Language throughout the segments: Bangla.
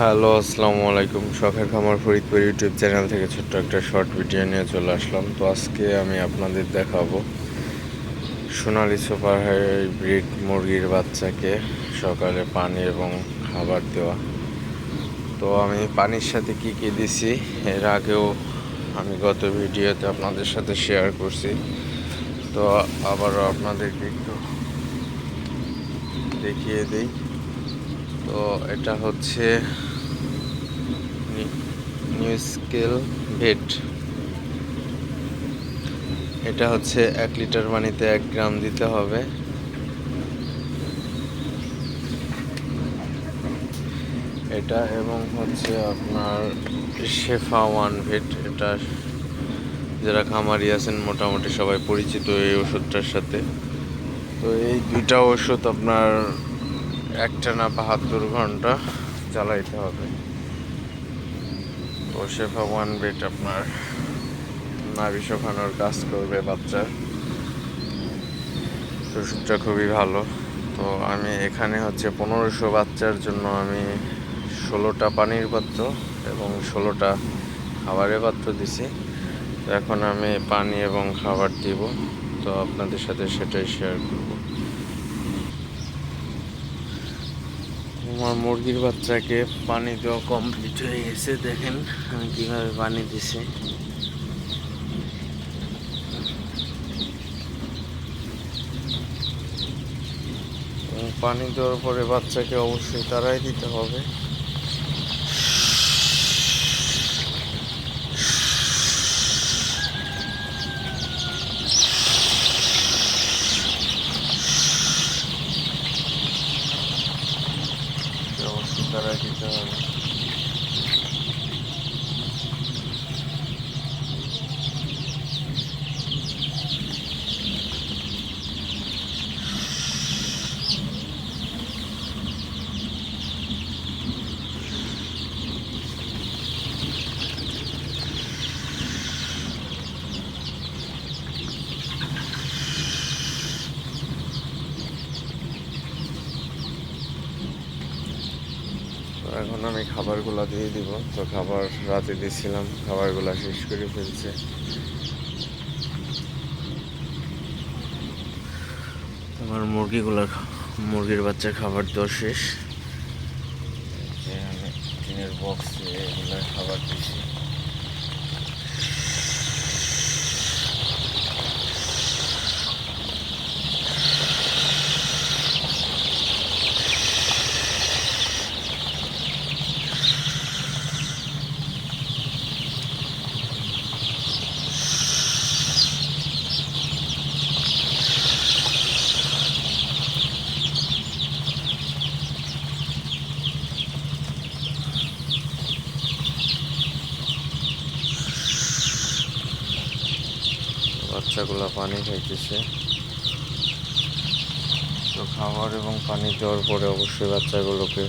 হ্যালো, আসসালামু আলাইকুম। শখের খামার ফরিদপুর ইউটিউব চ্যানেল থেকে ছোট্ট একটা শর্ট ভিডিও নিয়ে চলে আসলাম। তো আজকে আমি আপনাদের দেখাবো সোনালি সুপার হাইব্রিড মুরগির বাচ্চাকে সকালে পানি এবং খাবার দেওয়া। তো আমি পানির সাথে কি কি দিছি, এর আগেও আমি গত ভিডিওতে আপনাদের সাথে শেয়ার করছি। তো আবারও আপনাদেরকে একটু দেখিয়ে দিই। তো এটা হচ্ছে নিউ স্কেল ভেট এটা হচ্ছে এক লিটার পানিতে এক গ্রাম দিতে হবে। এটা এবং হচ্ছে আপনার শেফা ওয়ান ভেট এটা যারা খামারি আছেন, মোটামুটি সবাই পরিচিত এই ওষুধটার সাথে। তো এই দুইটা ওষুধ আপনার একটানা বাহাত্তর ঘণ্টা চালাইতে হবে। তো শেফা ওয়ান বেট আপনার নাভি শোকানোর কাজ করবে বাচ্চার তো ওষুধটা খুবই ভালো। তো আমি এখানে হচ্ছে পনেরোশো বাচ্চার জন্য আমি ষোলোটা পানির পাত্র এবং ষোলোটা খাবারের পাত্র দিছি। এখন আমি পানি এবং খাবার দিব। তো আপনাদের সাথে সেটাই শেয়ার করব। আমার মুরগির বাচ্চাকে পানি দেওয়া কমপ্লিট হয়ে গেছে। দেখেন আমি কীভাবে পানি দিছি। পানি দেওয়ার পরে বাচ্চাকে অবশ্যই তারাই দিতে হবে। অবশ্যই তারাই দিতে হবে তো এখন আমি খাবারগুলো দিয়ে দিব। তো খাবার রাতে দিয়েছিলাম খাবারগুলো শেষ করে ফেলছে। আমার মুরগিগুলো মুরগির বাচ্চার খাবার দেওয়া শেষ। টিনের বক্সে এগুলো খাবার দিছি। বাচ্চাগুলো পানি খাইতেছে। তো খাবার এবং পানি দেওয়ার পরে অবশ্যই বাচ্চাগুলোকে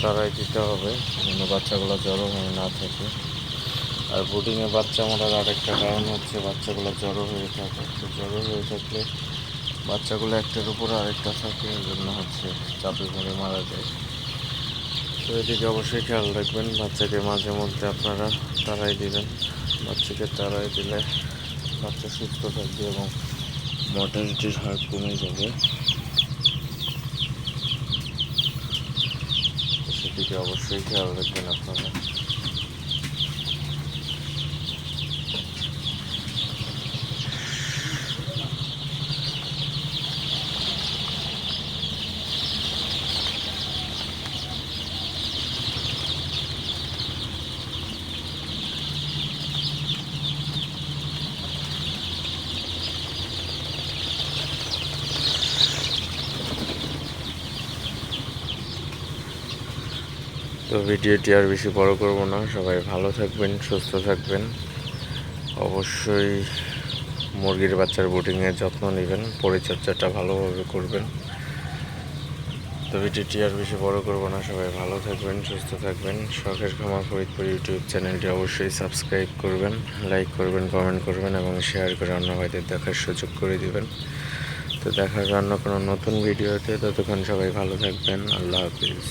তারাই দিতে হবে, যেন বাচ্চাগুলো জড়ো হয়ে না থাকে। আর বোর্ডিংয়ে বাচ্চা মরার আরেকটা কারণ হচ্ছে বাচ্চাগুলো জড়ো হয়ে থাকে। তো জড়ো হয়ে থাকলে বাচ্চাগুলো একটার উপর আরেকটা থাকে এই জন্য হচ্ছে চাপে ধরে মারা যায়। তো এদিকে অবশ্যই খেয়াল রাখবেন, বাচ্চাকে মাঝে মধ্যে আপনারা তারাই দিবেন। বাচ্চাকে তারাই দিলে বাচ্চা সুস্থ থাকবে এবং মর্টালিটির হার কমে যাবে। সেটিকে অবশ্যই খেয়াল রাখবেন আপনারা। তো ভিডিওটি আর বেশি বড় করব না। সবাই ভালো থাকবেন, সুস্থ থাকবেন। অবশ্যই মুরগির বাচ্চার বোটিংয়ের যত্ন নেবেন, পরিচর্যাটা ভালোভাবে করবেন। তো ভিডিওটি আর বেশি বড় করব না। সবাই ভালো থাকবেন, সুস্থ থাকবেন। শখের খামার ফরিদপুর ইউটিউব চ্যানেলটি অবশ্যই সাবস্ক্রাইব করবেন, লাইক করবেন, কমেন্ট করবেন এবং শেয়ার করে অন্য ভাইদের দেখার সুযোগ করে দিবেন। তো দেখা অন্য কোনো নতুন ভিডিওতে। ততক্ষণ সবাই ভালো থাকবেন। আল্লাহ হাফিজ।